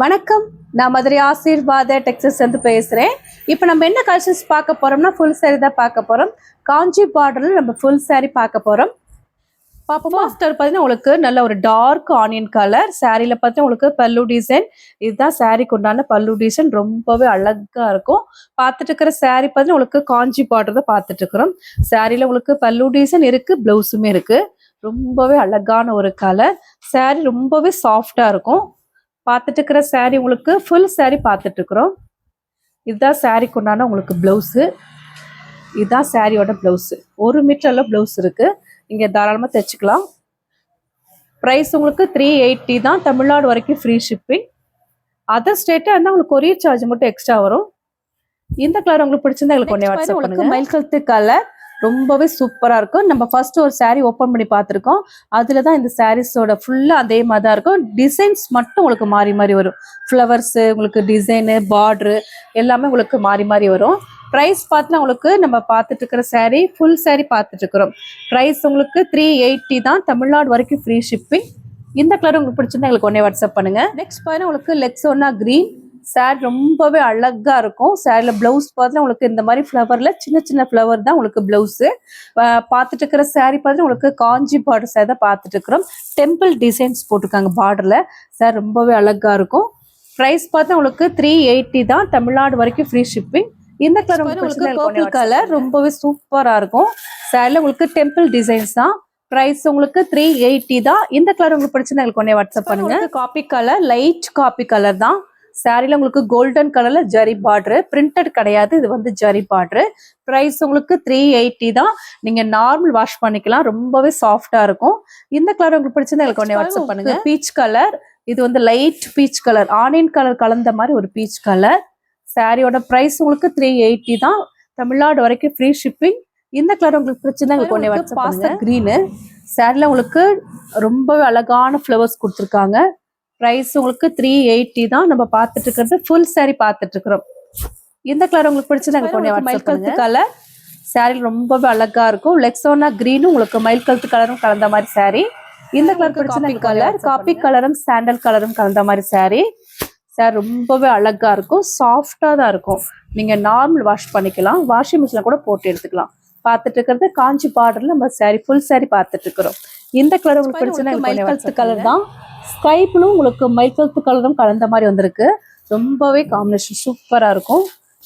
வணக்கம். நான் மதுரை ஆசீர்வாத டெக்ஸஸ் வந்து பேசுகிறேன் இப்போ நம்ம என்ன கலெக்ஷன்ஸ் பார்க்க போகிறோம்னா ஃபுல் saree தான் பார்க்க போகிறோம் காஞ்சி பார்டரில் நம்ம ஃபுல் saree பார்க்க போகிறோம் பார்ப்போமா? ஆஃப்டர் பார்த்தீங்கன்னா உங்களுக்கு நல்ல ஒரு டார்க் ஆனியன் கலர் சாரியில் பார்த்தீங்கன்னா உங்களுக்கு பல்லு டிசைன் இதுதான் சாரிக்கு உண்டான பல்லு டிசைன் ரொம்பவே அழகாக இருக்கும். பார்த்துட்டு இருக்கிற சாரி பார்த்தீங்கன்னா உங்களுக்கு காஞ்சி பார்டர் தான் பார்த்துட்டு இருக்கிறோம். சாரியில் உங்களுக்கு பல்லு டிசைன் இருக்குது ப்ளவுஸுமே இருக்குது ரொம்பவே அழகான ஒரு கலர் சாரி ரொம்பவே சாஃப்டாக இருக்கும். பார்த்துட்டு இருக்கிற saree உங்களுக்கு ஃபுல் saree பார்த்துட்டு இருக்கிறோம் இதுதான் சாரிக்கு உண்டான உங்களுக்கு ப்ளவுஸு இதுதான் சாரியோட ப்ளவுஸு ஒரு மீட்டரில் ப்ளவுஸ் இருக்குது இங்கே தாராளமாக தைச்சிக்கலாம். ப்ரைஸ் உங்களுக்கு த்ரீ எயிட்டி தான். தமிழ்நாடு வரைக்கும் ஃப்ரீ ஷிப்பிங் அதர் ஸ்டேட்டாக இருந்தால் உங்களுக்கு கொரியர் சார்ஜ் மட்டும் எக்ஸ்ட்ரா வரும். இந்த கலர் உங்களுக்கு பிடிச்சிருந்தா எங்களுக்கு ஒன்றே வாட்ஸ்அப் பண்ணுங்க. மயில் கழுத்து கலர் ரொம்பவே சூப்பராக இருக்கும். நம்ம ஃபர்ஸ்ட் ஒரு saree ஓப்பன் பண்ணி பார்த்துருக்கோம். அதில் தான் இந்த சாரீஸோட ஃபுல்லாக அதே மாதிரி தான் இருக்கும். டிசைன்ஸ் மட்டும் உங்களுக்கு மாறி மாறி வரும். ஃப்ளவர்ஸு உங்களுக்கு டிசைனு பார்ட்ரு எல்லாமே உங்களுக்கு மாறி மாறி வரும். ப்ரைஸ் பார்த்தீங்கன்னா உங்களுக்கு நம்ம பார்த்துட்டு இருக்கிற சாரீ ஃபுல் சாரீ பார்த்துட்டு இருக்கிறோம். ப்ரைஸ் உங்களுக்கு த்ரீ எயிட்டி தான். தமிழ்நாடு வரைக்கும் ஃப்ரீ ஷிப்பிங் இந்த கலர் உங்களுக்கு பிடிச்சிருந்தா எங்களுக்கு ஒன்றே வாட்ஸ்அப் பண்ணுங்கள் நெக்ஸ்ட் பார்த்தீங்கன்னா உங்களுக்கு லெக்ஸோனா க்ரீன் சாரி ரொம்பவே அழகா இருக்கும். சாரியில் ப்ளவுஸ் பார்த்தீங்கன்னா உங்களுக்கு இந்த மாதிரி ஃப்ளவரில் சின்ன சின்ன ஃப்ளவர் தான் உங்களுக்கு ப்ளவுஸு பார்த்துட்டு இருக்கிற saree பார்த்தீங்கன்னா உங்களுக்கு காஞ்சி பார்டர் சாரி தான் பார்த்துட்டு இருக்கிறோம். டெம்பிள் டிசைன்ஸ் போட்டிருக்காங்க பார்டரில் சார் ரொம்பவே அழகா இருக்கும். ப்ரைஸ் பார்த்தா உங்களுக்கு த்ரீ எயிட்டி தான். தமிழ்நாடு வரைக்கும் ஃப்ரீ ஷிப்பிங் இந்த கலர் உங்களுக்கு பர்பிள் கலர் ரொம்பவே சூப்பராக இருக்கும். சாரியில் உங்களுக்கு டெம்பிள் டிசைன்ஸ் தான். ப்ரைஸ் உங்களுக்கு த்ரீ எயிட்டி தான். இந்த கலர் உங்களுக்கு பிடிச்சிருந்தா எங்களுக்கு ஒன்றே வாட்ஸ்அப் பண்ணுங்க. Coffee colour light coffee colour தான். சாரியில் உங்களுக்கு கோல்டன் கலர்ல ஜரி பார்டரு பிரிண்டட் கிடையாது இது வந்து ஜரி பார்டரு ப்ரைஸ் உங்களுக்கு த்ரீ எயிட்டி தான். நீங்க நார்மல் வாஷ் பண்ணிக்கலாம் ரொம்பவே சாஃப்டா இருக்கும். இந்த கலர் உங்களுக்கு பிடிச்சிருந்தா எனக்கு ஒன்றே வாட்ஸ்அப் பண்ணுங்க. பீச் கலர் இது வந்து light peach colour onion colour கலந்த மாதிரி ஒரு பீச் கலர் சாரியோட ப்ரைஸ் உங்களுக்கு த்ரீ எயிட்டி தான். தமிழ்நாடு வரைக்கும் ஃப்ரீ ஷிப்பிங் இந்த கலர் உங்களுக்கு பிடிச்சிருந்தா எங்களுக்கு ஒன்றே வாட்ஸ்அப் பண்ணுங்க. க்ரீனு சாரியில் உங்களுக்கு ரொம்பவே அழகான ஃப்ளவர்ஸ் கொடுத்துருக்காங்க. ப்ரைஸ் உங்களுக்கு த்ரீ எயிட்டி தான் நம்ம பார்த்துட்டு இருக்கிறது ஃபுல் saree பார்த்துட்டு இருக்கிறோம் இந்த கலர் உங்களுக்கு பிடிச்சது எனக்கு மயில் கழுத்து கலர் saree ரொம்பவே அழகா இருக்கும். லெக்ஸோனா க்ரீனும் உங்களுக்கு மயில் கழுத்து கலரும் கலந்த மாதிரி saree. இந்த கலர் பிடிச்சது கலர் காப்பி கலரும் சாண்டல் கலரும் கலந்த மாதிரி saree. சார் ரொம்பவே அழகா இருக்கும். சாஃப்டா தான் இருக்கும். நீங்க நார்மல் வாஷ் பண்ணிக்கலாம். வாஷிங் மிஷினில் கூட போட்டு எடுத்துக்கலாம். பார்த்துட்டு இருக்கிறது காஞ்சி பார்டர்ல நம்ம saree ஃபுல் saree பார்த்துட்டு இருக்கிறோம் இந்த கலர் உங்களுக்கு பிடிச்சதுன்னா மயில் கழுத்து கலர் தான். ஸ்கை ப்ளூ உங்களுக்கு மயில் கழுத்து கலரும் கலந்த மாதிரி வந்திருக்கு. ரொம்பவே காம்பினேஷன் சூப்பரா இருக்கும்.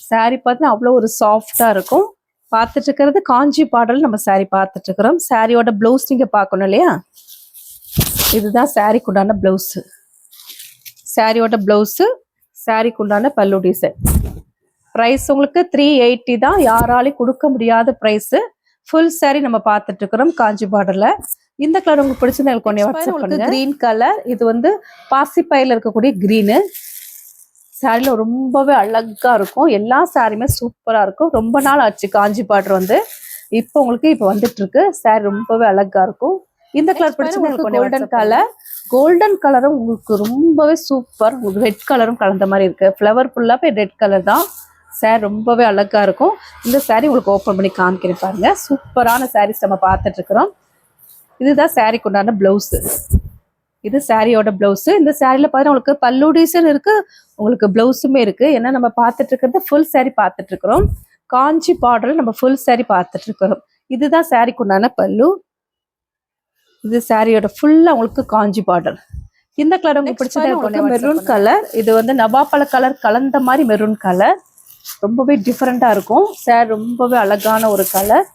Saree பார்த்தீங்கன்னா அவ்வளோ ஒரு சாஃப்டா இருக்கும். பார்த்துட்டு இருக்கிறது காஞ்சி பார்டர்ல நம்ம saree பார்த்துட்டு இருக்கிறோம். சாரியோட ப்ளவுஸ் நீங்க பார்க்கணும் இல்லையா? இதுதான் சாரிக்கு உண்டான ப்ளவுஸு சாரியோட ப்ளவுஸு சாரிக்கு உண்டான பல்லு டிசைன் ப்ரைஸ் உங்களுக்கு த்ரீ எயிட்டி தான். யாராலையும் கொடுக்க முடியாத ப்ரைஸு ஃபுல் saree நம்ம பார்த்துட்டு இருக்கிறோம் காஞ்சி பார்டர்ல. இந்த கலர் உங்களுக்கு பிடிச்சிருந்தா எனக்கு ஒன்றே வாட்ஸ்அப் பண்ணுங்க. க்ரீன் கலர் இது வந்து பாசிப்பயில இருக்கக்கூடிய க்ரீனு சாரியில் ரொம்பவே அழகா இருக்கும். எல்லா சாரியுமே சூப்பரா இருக்கும். ரொம்ப நாள் ஆச்சு காஞ்சி பார்டர் வந்து. இப்போ உங்களுக்கு இப்போ வந்துட்டு இருக்கு சாரி ரொம்பவே அழகா இருக்கும். இந்த கலர் பிடிச்சிருந்தா கோல்டன் கலர் கோல்டன் கலரும் உங்களுக்கு ரொம்பவே சூப்பர் உங்களுக்கு ரெட் கலரும் கலந்த மாதிரி இருக்கு. ஃப்ளவர் ஃபுல்லாகவே ரெட் கலர் தான். சார் ரொம்பவே அழகா இருக்கும். இந்த saree உங்களுக்கு ஓப்பன் பண்ணி காமிக்கிறேன் பாருங்க. சூப்பரான சாரீஸ் நம்ம பார்த்துட்டு இருக்கிறோம். இதுதான் சாரிக்கு உண்டான பிளவுஸ் இது சாரியோட பிளவுஸ் இந்த சாரியில பாருங்க உங்களுக்கு பல்லு டிசைன் இருக்கு உங்களுக்கு பிளவுஸுமே இருக்கு. ஏன்னா நம்ம பார்த்துட்டு இருக்கிறது ஃபுல் saree பார்த்துட்டு இருக்கிறோம். காஞ்சி பார்டர்ல நம்ம ஃபுல் saree பார்த்துட்டு இருக்கிறோம். இதுதான் சாரிக்கு உண்டான பல்லு. இது சாரியோட ஃபுல்லா உங்களுக்கு காஞ்சி பார்டர் இந்த கலர் உங்களுக்கு பிடிச்சது மெரூன் கலர் இது வந்து நவாப்பழ கலர் கலந்த மாதிரி மெரூன் கலர் ரொம்பவே டிஃப்ரெண்டா இருக்கும். சார் ரொம்பவே அழகான ஒரு கலர்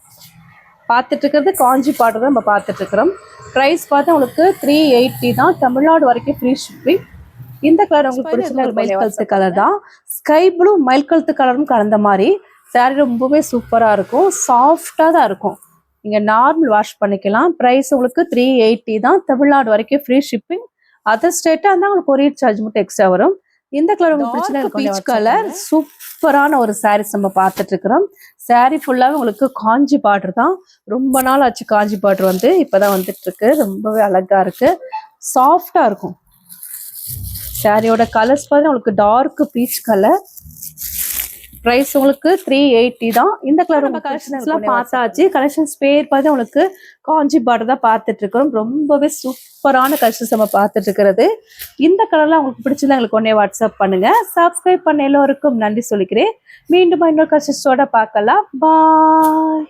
பார்த்துட்டு இருக்கிறது காஞ்சி பார்டர் தான் நம்ம பார்த்துட்டு இருக்கிறோம் ப்ரைஸ் பார்த்தா உங்களுக்கு த்ரீ எயிட்டி தான். தமிழ்நாடு வரைக்கும் ஃப்ரீ ஷிப்பிங் இந்த கலர் உங்களுக்கு பிடிச்சது மயில் கழுத்து கலர் தான். ஸ்கை ப்ளூ மயில் கழுத்து கலரும் கலந்த மாதிரி saree ரொம்பவே சூப்பராக இருக்கும். சாஃப்டாக தான் இருக்கும். நீங்கள் நார்மல் வாஷ் பண்ணிக்கலாம். ப்ரைஸ் உங்களுக்கு த்ரீ எயிட்டி தான். தமிழ்நாடு வரைக்கும் ஃப்ரீ ஷிப்பிங் அதர் ஸ்டேட்டாக இருந்தால் உங்களுக்கு கொரியர் சார்ஜ் மட்டும் எக்ஸ்ட்ரா வரும். இந்த கலர் உங்களுக்கு பிடிச்சது பீச் கலர் சூப்பரான ஒரு சாரீஸ் நம்ம பார்த்துட்டு இருக்கிறோம் சாரீ ஃபுல்லாகவே உங்களுக்கு காஞ்சி பார்டர் தான். ரொம்ப நாள் ஆச்சு காஞ்சி பார்டர் வந்து இப்போதான் வந்துட்டு இருக்கு ரொம்பவே அழகா இருக்கு. சாஃப்டா இருக்கும். சாரியோட கலர்ஸ் பார்த்தா உங்களுக்கு டார்க் பீச் கலர் ப்ரைஸ் உங்களுக்கு த்ரீ எயிட்டி தான். இந்த கலர் நம்ம கலெக்ஷன்ஸ்லாம் பார்த்தாச்சு. கலெக்ஷன்ஸ் பேர் பார்த்து உங்களுக்கு காஞ்சி பார்டர் தான் பார்த்துட்டு இருக்கிறோம். ரொம்பவே சூப்பரான கலெக்ஷன்ஸ் நம்ம பார்த்துட்டு இருக்கிறது. இந்த கலர்லாம் உங்களுக்கு பிடிச்சிருந்தா எங்களுக்கு ஒன்னே வாட்ஸ்அப் பண்ணுங்க. சப்ஸ்கிரைப் பண்ண எல்லோருக்கும் நன்றி சொல்லிக்கிறேன். மீண்டும் இன்னொரு கலெக்ஷன்ஸோட பார்க்கலாம். பாய்